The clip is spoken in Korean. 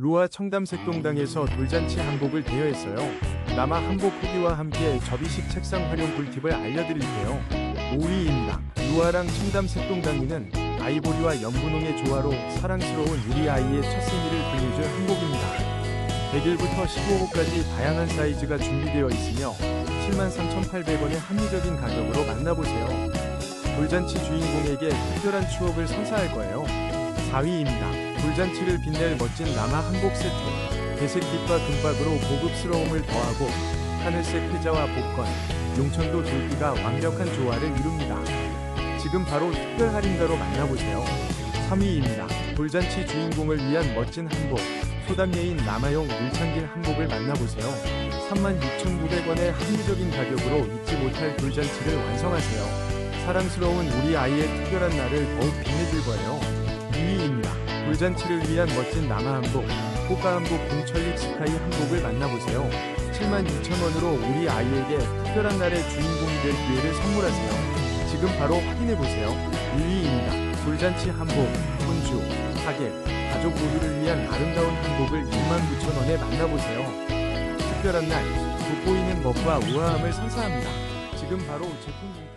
루아 청담색동당에서 돌잔치 한복을 대여했어요. 남아 한복 후기와 함께 접이식 책상 활용 꿀팁을 알려드릴게요. 5위입니다. 루아랑 청담색동당이는 아이보리와 연분홍의 조화로 사랑스러운 우리 아이의 첫 생일을 불려줄 한복입니다. 100일부터 15호까지 다양한 사이즈가 준비되어 있으며 73,800원의 합리적인 가격으로 만나보세요. 돌잔치 주인공에게 특별한 추억을 선사할 거예요. 4위입니다. 돌잔치를 빛낼 멋진 남아 한복 세트. 배색빛과 금박으로 고급스러움을 더하고 하늘색 회자와 복건, 용천도 둘기가 완벽한 조화를 이룹니다. 지금 바로 특별 할인가로 만나보세요. 3위입니다. 돌잔치 주인공을 위한 멋진 한복. 소담예인 남아용 밀창길 한복을 만나보세요. 36,900원의 합리적인 가격으로 잊지 못할 돌잔치를 완성하세요. 사랑스러운 우리 아이의 특별한 날을 더욱 빛내줄 거예요. 2위입니다. 돌잔치를 위한 멋진 남아 한복, 호가 한복 공철립 스카이 한복을 만나보세요. 72,000원으로 우리 아이에게 특별한 날의 주인공이 될 기회를 선물하세요. 지금 바로 확인해보세요. 1위입니다. 돌잔치 한복, 손주, 가게, 가족 모두를 위한 아름다운 한복을 29,000원에 만나보세요. 특별한 날, 돋보이는 멋과 우아함을 선사합니다. 지금 바로 제품